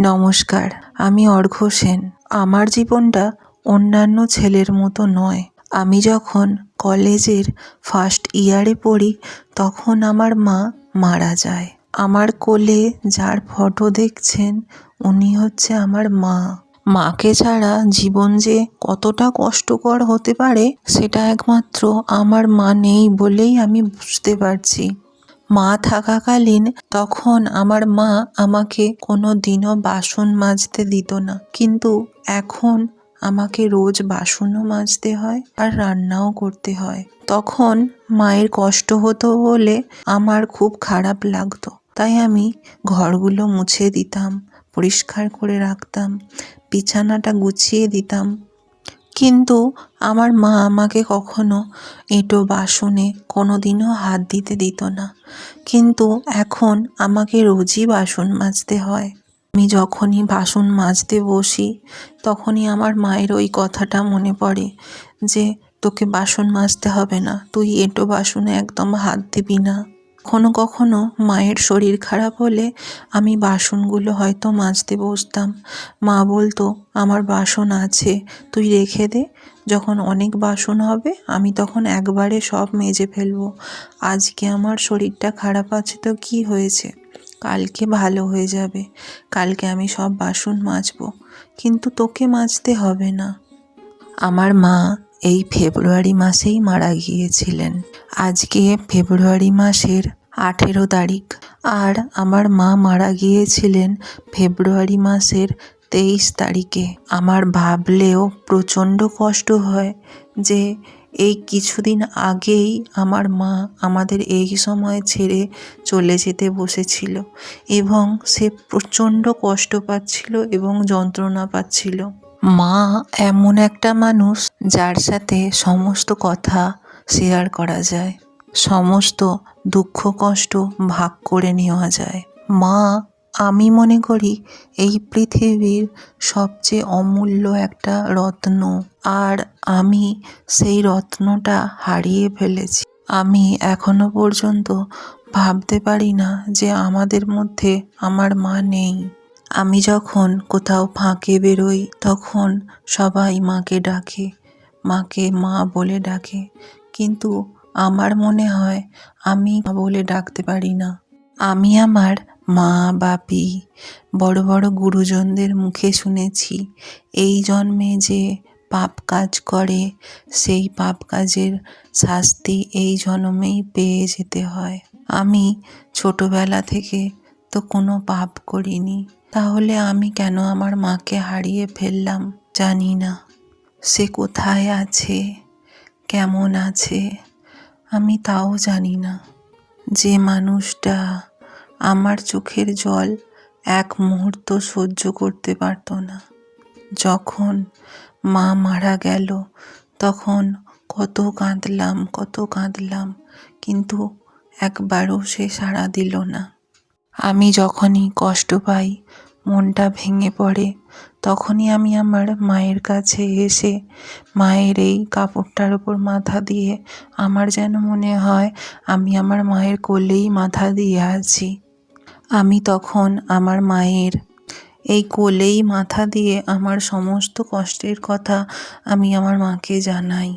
নমস্কার, আমি অর্ঘ্য সেন। আমার জীবনটা অন্যান্য ছেলের মতো নয়। আমি যখন কলেজের ফার্স্ট ইয়ারে পড়ি, তখন আমার মা মারা যায়। আমার কোলে যার ফটো দেখছেন, উনি হচ্ছে আমার মা। মাকে ছাড়া জীবন যে কতটা কষ্টকর হতে পারে, সেটা একমাত্র আমার মা নেই বলেই আমি বুঝতে পারছি। মা থাকাকালীন তখন আমার মা আমাকে কোনো দিনও বাসন মাজতে দিত না। কিন্তু এখন আমাকে রোজ বাসনও মাজতে হয় আর রান্নাও করতে হয়। তখন মায়ের কষ্ট হতো বলে আমার খুব খারাপ লাগতো। তাই আমি ঘরগুলো মুছে দিতাম, পরিষ্কার করে রাখতাম, বিছানাটা গুছিয়ে দিতাম কিন্তু আমার মা আমাকে কখনো এঁটো বাসনে কোনো দিনও হাত দিতে দিত না। কিন্তু এখন আমাকে রোজই বাসন মাজতে হয়। আমি যখনই বাসন মাজতে বসি, তখনই আমার মায়ের ওই কথাটা মনে পড়ে যে, তোকে বাসন মাজতে হবে না, তুই এঁটো বাসনে একদম হাত দিবি না। কখনো কখনো মায়ের শরীর খারাপ হলে আমি বাসনগুলো হয়তো মাজতে বসতাম। মা বলতো, আমার বাসন আছে, তুই রেখে দে। যখন অনেক বাসন হবে, আমি তখন একবারে সব মেজে ফেলব। আজকে আমার শরীরটা খারাপ আছে তো কি হয়েছে? কালকে ভালো হয়ে যাবে। কালকে আমি সব বাসন মাজবো। কিন্তু তোকে মাজতে হবে না। আমার মা এই ফেব্রুয়ারি মাসেই মারা গিয়েছিলেন। আজকে ফেব্রুয়ারি মাসের আঠেরো তারিখ। আর আমার মা মারা গিয়েছিলেন ফেব্রুয়ারি মাসের তেইশ তারিখে। আমার ভাবলেও প্রচণ্ড কষ্ট হয় যে এই কিছুদিন আগেই আমার মা আমাদের এই সময় ছেড়ে চলে যেতে বসেছিল এবং সে প্রচণ্ড কষ্ট পাচ্ছিল এবং যন্ত্রণা পাচ্ছিল। মা এমন একটা মানুষ যার সাথে সমস্ত কথা শেয়ার করা যায়। সমস্ত দুঃখ, কষ্ট ভাগ করে নেওয়া যায়। মা, আমি মনে করি এই পৃথিবীর সবচেয়ে অমূল্য একটা রত্ন, আর আমি সেই রত্নটা হারিয়ে ফেলেছি। আমি এখনও পর্যন্ত ভাবতে পারি না যে আমাদের মধ্যে আমার মা নেই। আমি যখন কোথাও ফাঁকে বেরোই, তখন সবাই মাকে ডাকে, মাকে মা বলে ডাকে। কিন্তু আমার মনে হয় আমি বলে ডাকতে পারি না। আমি আমার মা, বাপি, বড় বড় গুরুজনদের মুখে শুনেছি, এই জন্মে যে পাপ কাজ করে, সেই পাপ কাজের শাস্তি এই জন্মেই পেয়ে যেতে হয়। আমি ছোটবেলা থেকে তো কোনো পাপ করিনি, তাহলে আমি কেন আমার মাকে হারিয়ে ফেললাম জানি না। সে কোথায় আছে? কেমন আছে? আমি তাও জানি না যে মানুষটা আমার চোখের জল এক মুহূর্ত সহ্য করতে পারতো না। যখন মা মারা গেল, তখন কত কাঁদলাম কত কাঁদলাম, কিন্তু একবারও সে সাড়া দিল না। আমি যখনই কষ্ট পাই, মনটা ভেঙে পড়ে তখনই আমি আমার মায়ের কাছে এসে মায়ের এই কাপড়টার ওপর মাথা দিয়ে আমার যেন মনে হয় আমি আমার মায়ের কোলেই মাথা দিয়ে আছি। আমি তখন আমার মায়ের এই কোলেই মাথা দিয়ে আমার সমস্ত কষ্টের কথা আমি আমার মাকে জানাই।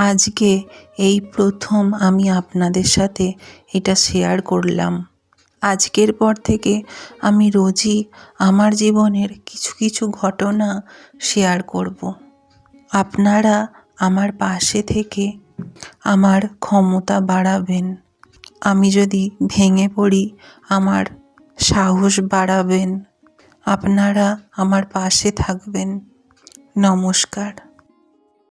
আজকে এই প্রথম আমি আপনাদের সাথে এটা শেয়ার করলাম। আজকের পর থেকে আমি রোজই আমার জীবনের কিছু কিছু ঘটনা শেয়ার করব। আপনারা আমার পাশে থেকে আমার ক্ষমতা বাড়াবেন। আমি যদি ভেঙে পড়ি, আমার সাহস বাড়াবেন। আপনারা আমার পাশে থাকবেন। নমস্কার।